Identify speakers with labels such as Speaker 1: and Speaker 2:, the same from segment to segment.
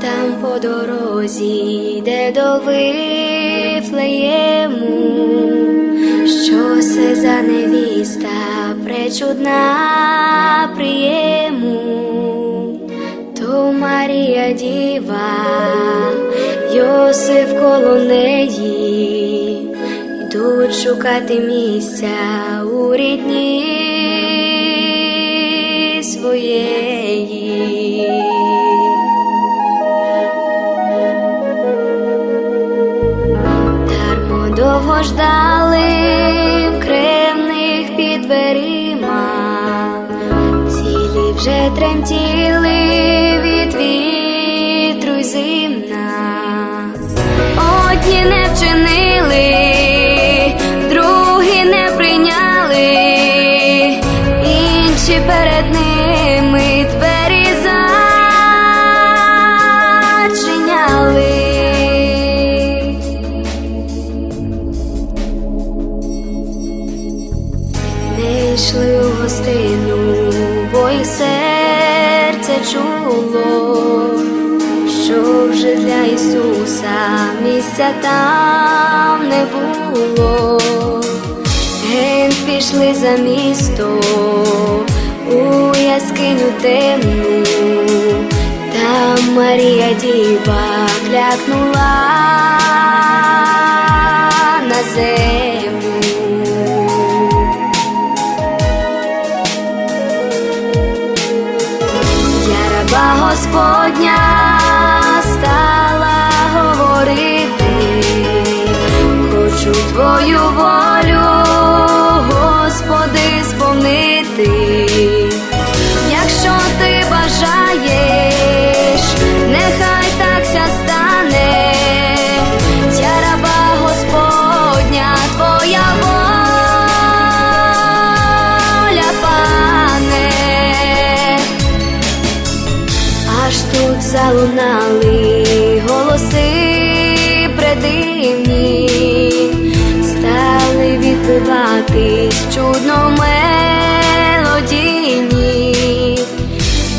Speaker 1: там по дорозі йде до Вифлеєму, що це за невіста пречудна приєму, то Марія Діва, Йосиф коло неї, йдуть шукати місця у рідні своєї. Ждали в кремних під дверима, цілі вже тремтіли від вітру й зимна. Одні не вчинили, другі не прийняли, інші перед ними Не йшли у гостину, бо їх серце чуло, що вже для Ісуса місця там не було. Ген пішли за місто у яскиню темну, там Марія Діва клякнула Я Господня стала говорити, хочу твою залунали голоси предивні, стали відбиватись чудно мелодійні,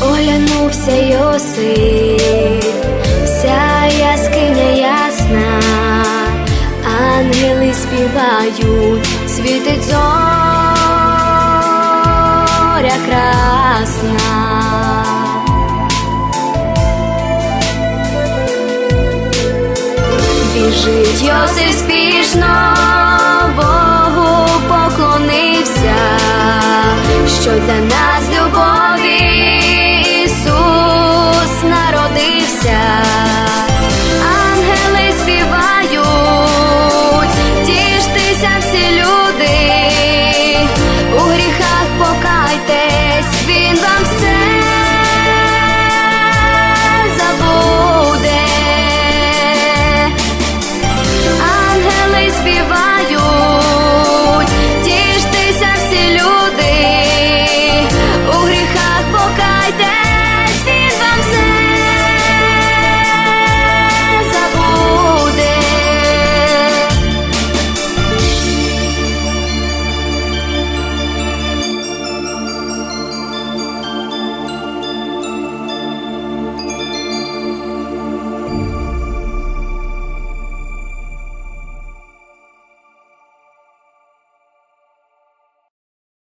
Speaker 1: оглянувся Йосип, вся яскиня ясна, ангели співають, світить зоря Спішить Йосиф спішно Богу поклонився, що для нас любові Ісус народився, ангели співають, тіштися всі люди, у гріхах покайте.